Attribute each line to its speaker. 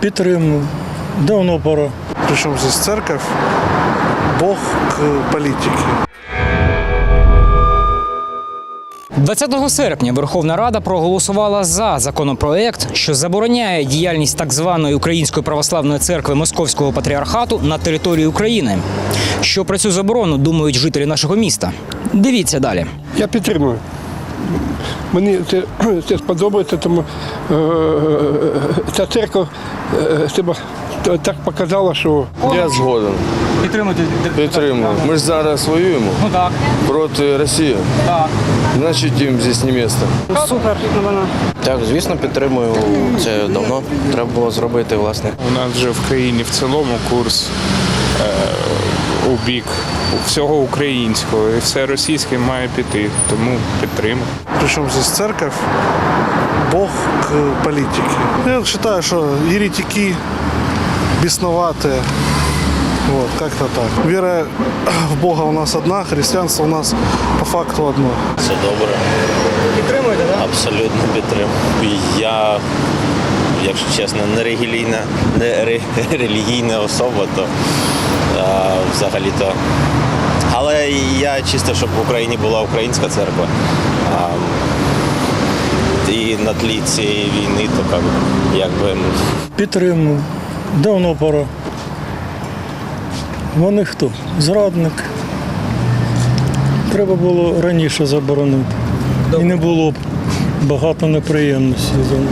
Speaker 1: Підтримую. Давно пора.
Speaker 2: Причем здесь церковь, Бог к политике.
Speaker 3: 20 серпня Верховна Рада проголосувала за законопроект, що забороняє діяльність так званої Української православної церкви Московського патріархату на території України. Що про цю заборону думають жителі нашого міста? Дивіться далі.
Speaker 4: Я підтримую. Мені це, це сподобається, тому е, ця церква е, себе так показала, що
Speaker 5: Я згоден.
Speaker 3: Підтримуйте
Speaker 5: Підтримую. Ми ж зараз воюємо
Speaker 3: Ну так,
Speaker 5: проти Росії.
Speaker 3: так.
Speaker 5: Значить, їм здесь не місце.
Speaker 6: Так, звісно, підтримую. Це давно треба було зробити, власне.
Speaker 7: У нас вже в країні в цілому курс е, у бік всього українського, і все російське має піти, тому підтримую.
Speaker 2: Причем здесь церковь, Бог к политике. Я считаю, что еретики бесноватые. Вот, как-то так. Вера в Бога у нас одна, христианство у нас по факту одно.
Speaker 8: Все добре.
Speaker 3: Підтримуєте, так?
Speaker 8: Абсолютно підтримую. Я, якщо чесно, не релігійна, не ре- релігійна особа, то взагалі-то. Але я чисто, щоб в Україні була українська церква. І на тлі цієї війни, то як, якби
Speaker 1: Підтримую. Давно пора. Вони хто? Зрадник. Треба було раніше заборонити. І не було б багато неприємностей. за ним.